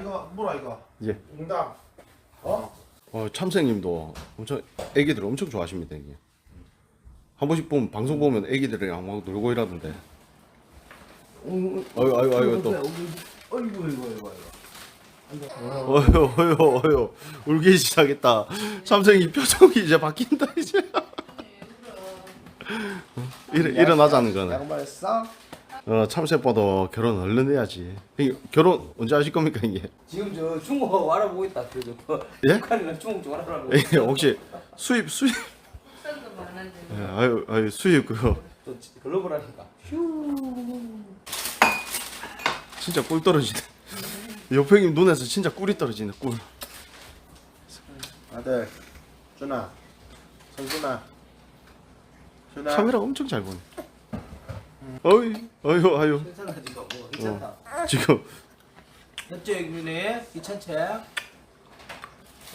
이거 뭐라 이거? 예. 응답. 어? 어, 참새님도 엄청 애기들 엄청 좋아하십니다 이게. 한 번씩 보면 방송 보면 애기들이랑 막 놀고 이러던데. 아유 아유 아유 또. 어이구 이거 이거. 어휴 어휴 어휴 울기 시작했다. 참새님 표정이 이제 바뀐다 이제. 일 일어나자는 거는. 양말 싹. 어 참새빠도 결혼 얼른 해야지. 이게 결혼 언제 하실 겁니까 이게? 지금 저 중국 알아보고 있다. 그저 예? 북한이랑 중국 좀 알아보고. 이게 혹시 수입 수입? 국산도 많은데 예, 아유 아유 수입 그거. 또 글로벌하니까. 진짜 꿀 떨어지네. 옆 형님 눈에서 진짜 꿀이 떨어지네 꿀. 아들. 준아. 성준아. 준아. 카메라 엄청 잘 보네. 어이 어휴 아유 괜찮아 지금 뭐 괜찮다. 지금 협조해주네 귀찮지?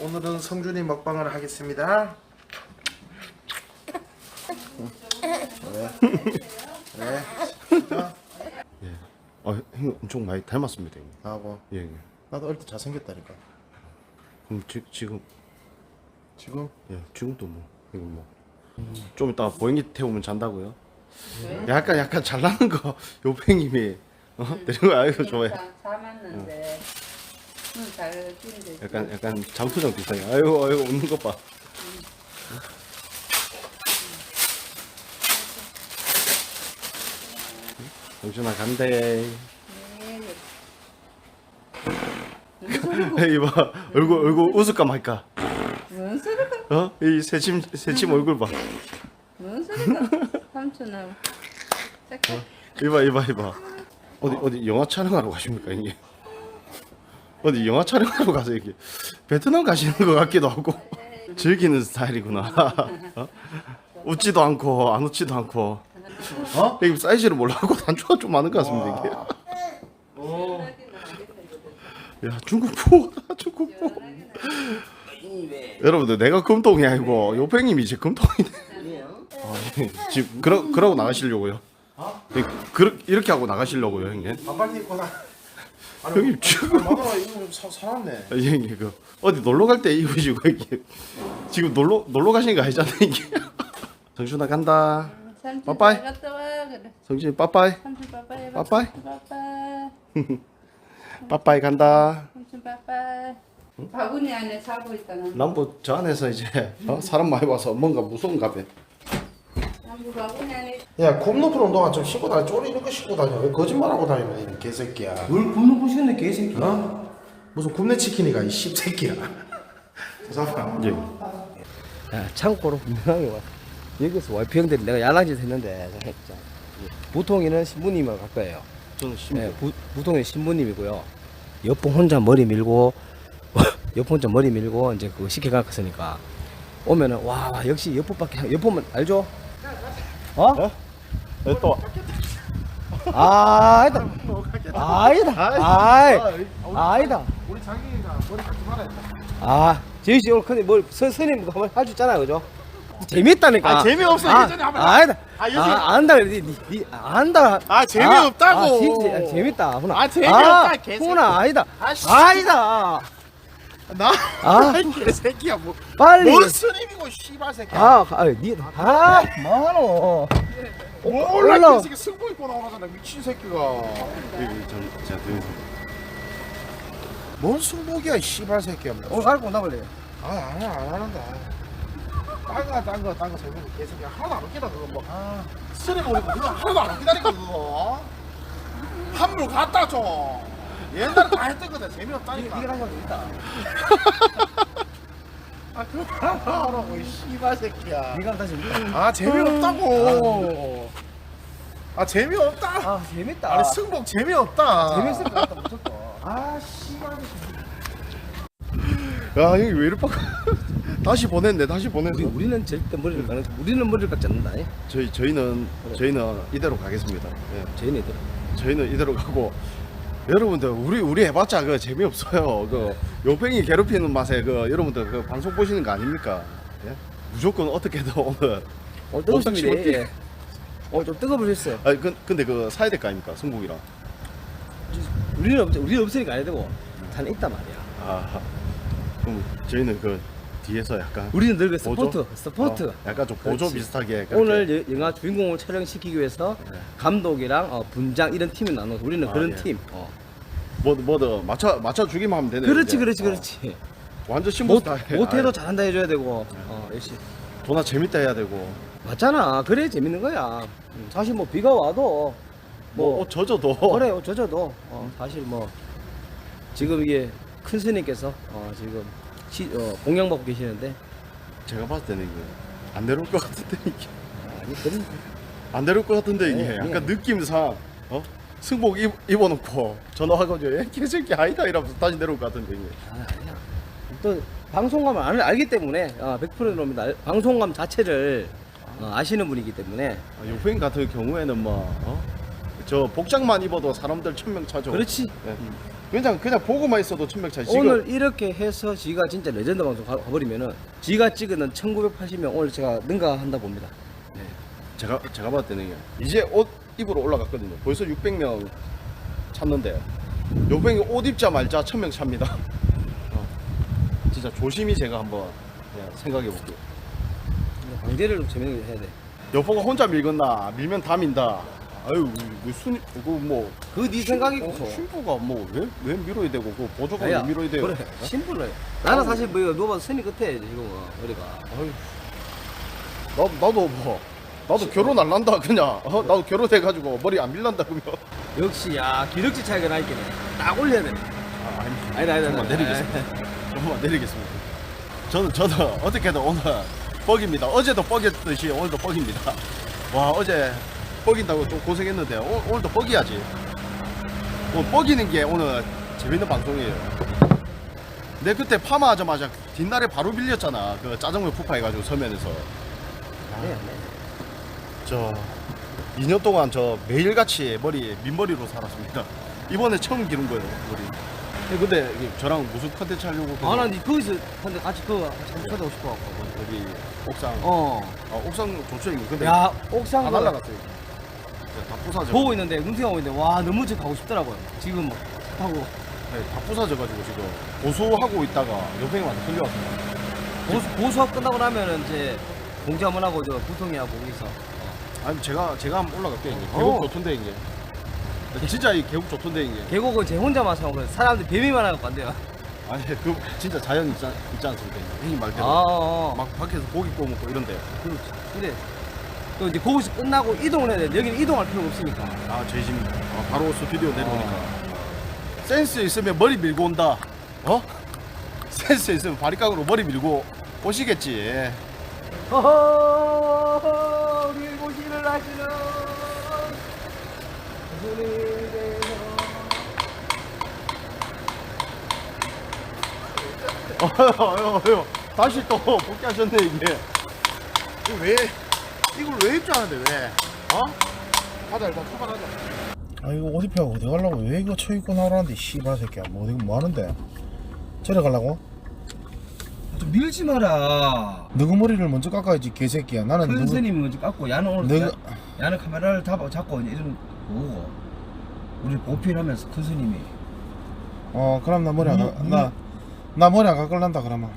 오늘은 성준이 먹방을 하겠습니다. 네. 진짜 어, 형 엄청 많이 닮았습니다 형님. 하고 예, 예. 나도 어릴 때 잘생겼다니까. 그럼 지, 지금 지금 예 지금도 뭐 이거 뭐 좀 이따 보행기 태우면 잔다고요? 약간 약간 잘나는 거 요팽님이 어 내린 거 아이고 좋아해. 잘 맞는데 눈잘 띄는데 약간 약간 장투정 비슷하게. 아이고 아이고 웃는 것 봐. 정준아 간대. 네, 이봐 얼굴 얼굴 웃을까 말까. 뭔 소리가 어? 이 새침 새침 얼굴 봐. 뭔 소리가 삼촌하고 잠깐 이봐 이봐 이봐. 어디 어디 영화 촬영하러 가십니까 이게? 어디 영화 촬영하러 가서 이게 베트남 가시는 것 같기도 하고 즐기는 스타일이구나. 어? 웃지도 않고 안 웃지도 않고. 어? 이게 사이즈를 몰라고 단추가 좀 많은 것 같습니다 이게. 야 중국 포다 중국 포. 여러분들 내가 금통이 아니고 요팽님이 이제 금통이네. 아, 지금 그러 그러고 나가시려고요? 예, 그 이렇게 하고 나가시려고요 형님? 반팔 입고 나. 아니, 형님 지금 마누라 이거 좀 사, 살았네. 아, 형님 그 어디 놀러 갈 때 입으시고 이게 지금 놀러 놀러 가시는 거 아니잖아요 이게. 정준아 간다. 삼촌 빠빠이. 잘 갔다 와 그래 성진이 빠빠이. 삼촌 빠빠이 해봐. 빠빠이. 빠빠이 빠빠이 간다. 삼촌 빠빠이 바구니 안에 자고 있다는 남부 저 안에서 이제 어? 사람 많이 와서 뭔가 무서운가 봐. 야, 굽 높은 운동화 좀 신고 다녀. 쪼리 이런 거 신고 다녀. 왜 거짓말하고 다니는 이 개새끼야. 뭘 굶는 보시네 개새끼. 어? 무슨 굽네 치킨이가 이 씹새끼야. 잠깐. 예. 야, 창고로 분명하게 와. 여기서 와이프 형들이 내가 야단짓 했는데 자, 자, 부통이는 신부님을 갈 거예요. 저는 심. 네, 부, 부통이 신부님이고요. 옆봉 혼자 머리 밀고 옆봉 혼자 머리 밀고 이제 그거 시켜갔으니까 오면은 와 역시 옆봉밖에 옆봉은 알죠? 어? 네, 또 아, 아니다. 아니다. 아이, 아니다. 우리 장기가 머리 깎지 말아야 돼. 아, 제이 씨 오늘 근데 뭘 선, 선생님 한번 할 수 있잖아요, 그죠? 재밌다니까. 아, 재미없어. 아, 예전에 한번 아니다. 아, 아, 예전에- 안다. 니, 니, 니 안다. 아, 재미없다고. 아, 아, 진짜 아, 재밌다. 훈아. 아, 재미없다, 아, 개새끼. 훈아, 아니다. 아, 씨. 아니다. 나. 아. 이 개새끼야 뭐. 빨리. 뭔 스님이고 씨발 새끼야. 아, 아, 니, 아, 뭐하노. 몰라 올라. 개새끼 승부 입고 나오잖아 미친 새끼가. 뭔 승복이야 이 씨발 새끼야. 뭐. 오늘 갈고 나볼래. 아, 안, 해, 안 하는데. 딴거, 딴 거, 딴거 재밌는 개새끼야. 하나도 안 웃기다, 그거 뭐. 스님 오리고 그거 하나도 안 웃기다니까, 그거. 한물 갖다 줘. 옛날에 다 했던 거다. 재미없다니까. 니가 한거 있다. 아, 그거 하라고, 이 씨발 새끼야. 니가 다시. 아, 재미없다고. 아, 재미없다. 아, 재밌다. 아니, 승복 재미없다. 재밌을 것 같다, 무조건. 아, 씨발. 야 형이 왜 이렇게 다시 보냈네 다시 우리, 보냈어. 우리는 절대 머리를 가는, 우리는 머리를 깎지 않는다. 예? 저희 저희는 저희는 이대로 가겠습니다. 예. 쟤네들. 저희는 이대로 가고 여러분들 우리 우리 해봤자 그 재미없어요. 그 요팽이 괴롭히는 맛에 그 여러분들 그 방송 보시는 거 아닙니까? 예? 무조건 어떻게든 오늘 오늘 뜨겁습니다. 엄청 예. 오늘 좀 뜨거워졌어요. 아 그, 근데 그 사야 될 거 아닙니까 승국이랑 우리는 없, 우리는 없으니까 안 해도 되고 스타는 있단 말이야. 아 그럼 저희는 그 뒤에서 약간 우리는 늘 그 보조? 스포트, 스포트. 어, 약간 좀 보조 그렇지. 비슷하게 그렇게. 오늘 여- 영화 주인공을 촬영시키기 위해서 네. 감독이랑 어, 분장 이런 팀이 나눠서 우리는 아, 그런 예. 팀. 어. 뭐 뭐더 맞춰 맞춰 주기만 하면 되네. 그렇지. 그렇지, 어, 그렇지. 완전 신부 못, 스타일. 못해도 아, 잘한다 해줘야 되고. 어, 역시. 도나 재밌다 해야 되고. 맞잖아. 그래 재밌는 거야. 음, 사실 뭐 비가 와도 뭐 뭐 옷 젖어도. 그래요, 젖어도 어, 사실 뭐 지금 이게 큰 스님께서 어, 지금 시, 어, 공양 받고 계시는데 제가 봤을 때는 이게 안 내려올 것 같은데 이게 아니 그런 안 내려올 것 같은데 이게 네, 약간 네. 느낌상 어 승복 입, 입어놓고. 얘 개새끼 아니다 이러면서 다시 내려올 것 같은데 이게. 아, 아니야. 또 방송감 을 알, 알기 때문에 어, 100%입니다. 방송감 자체를 어, 아시는 분이기 때문에 아, 요fen 같은 경우에는 뭐 어? 저 복장만 입어도 사람들 천명 차죠. 그렇지. 네. 그냥 그냥 보고만 있어도 천명 차지. 오늘 이렇게 해서 지가 진짜 레전드 방송 가, 가버리면은 지가 찍은 1980명 오늘 제가 능가한다 봅니다. 네. 제가 제가 봤을 때는 이제 옷 입으로 올라갔거든요. 벌써 600명 찾는데 요뱅이 옷 입자 말자 1000명 찹니다. 어. 진짜 조심히 제가 한번 예, 생각해 볼게요. 강제를 좀 재밌는 거 해야 돼. 여보가 혼자 밀건나 밀면 다 민다. 아유 무슨 그뭐 그 네 생각이고. 어, 신부가 뭐 왜 왜 밀어야 되고 그 보조가 야, 왜 밀어야 돼요? 그래. 심플해. 나는 사실 뭐 이거 누가 스니 끝에 지금 우리가. 아유 나 나도 뭐 나도 결혼 안 난다 그냥 어 나도 결혼해 가지고 머리 안 밀란다 그러면 역시 야 기력지 차이가 나 해. 딱 올려야 되네. 아, 아니. 조금만 아니다. 내리겠습니다. 조금만 내리겠습니다. 저는 저는 어떻게든 오늘 뻑입니다. 어제도 뻑이었듯이 오늘도 뻑입니다. 와 어제 뻑인다고 좀 고생했는데 오, 오늘도 뻑이야지. 뭐 뻑이는 게 오늘 재밌는 방송이에요. 내 그때 파마하자마자 뒷날에 바로 빌렸잖아. 그 짜장면 푸파해가지고 서면에서. 저 2년 동안 저 매일같이 머리 민머리로 살았습니다. 이번에 처음 기른 거예요 머리. 근데 이게 저랑 무슨 컨텐츠 하려고 아난 거기서 근데 같이 그거 같이 한번 찾아오고 싶어 갖고. 여기 옥상 어. 아, 옥상 좋죠 이거 근데 야 옥상 다거 날라갔어요 다 부사져 보고 있는데 눈팅하고 있는데 와 너무 저 가고 싶더라고요. 지금 막 하고 네, 다 부사져가지고 지금 보수하고 있다가 완전 끌려왔어요 보수, 보수업 끝나고 나면은 이제 공지 한번 하고 저 부통이하고 거기서 아니 제가 제가 한번 올라갈게요 이제 어. 계곡 좋던데 이제 진짜 이 계곡 좋던데 이제 계곡은 제 혼자만 사고 그래 사람들 뱀이만 하고 안 돼요. 아니 그 진짜 자연 있지, 않- 있지 않습니까 이제 형님 말대로 아, 어. 막 밖에서 고기 구워 먹고 이런데 그렇지. 근데 또 이제 거기서 끝나고 이동을 해야 돼. 여기는 이동할 필요가 없으니까. 아 저희 집 아, 바로 스튜디오 내려오니까 센스 있으면 머리 밀고 온다 어? 센스 있으면 바리깡으로 머리 밀고 오시겠지 허허 우리 고시를 하시는 손님께서 어휴, 어휴, 다시 또 복귀하셨네 이게 이거 왜 이걸 왜 입자는데 왜? 어? 가자 일단 출발하자. 아 이거 옷 입혀 어디 가려고 왜 이거 쳐 입고 나오라는데 씨발 새끼야 뭐 어디 뭐 하는데? 저래 가려고? 좀 밀지 마라. 너그 머리를 먼저 깎아야지 개새끼야. 나는 큰 누구 스님이 먼저 깎고 야는 오늘 내가- 야, 야는 카메라를 잡아 잡고 이제 이런 보고 우리 보필하면서 큰 스님이 어 그럼 나 머리 안 깎- 나, 나 머리 안 깎을란다 그러면.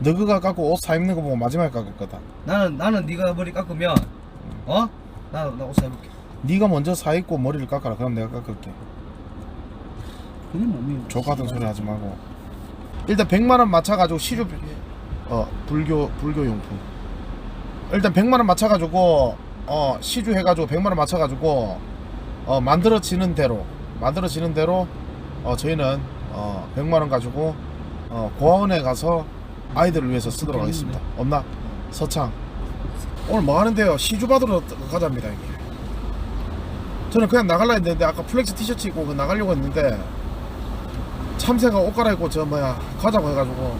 너그가 깎고 옷 사 입는 거 보고 마지막에 깎을 거다. 나는 나는 네가 머리 깎으면 어? 나 나 옷 사입을게. 네가 먼저 사 입고 머리를 깎아라. 그럼 내가 깎을게. 그게 몸이 족 같은 소리 하지 말고. 일단 100만 원 맞춰 가지고 시주 어 불교 불교 용품. 일단 100만 원 맞춰 가지고 어 시주 해 가지고 100만 원 맞춰 가지고 어 만들어지는 대로 만들어지는 대로 어 저희는 어 100만 원 가지고 어 고아원에 가서 아이들을 위해서 쓰도록 하겠습니다. 없나? 서창. 오늘 뭐 하는데요? 시주 받으러 가자입니다 이게. 저는 그냥 나갈라 했는데 아까 플렉스 티셔츠 입고 그 나가려고 했는데 참새가 옷 갈아입고 저 뭐야 가자고 해가지고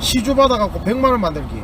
시주 받아갖고 100만 원 만들기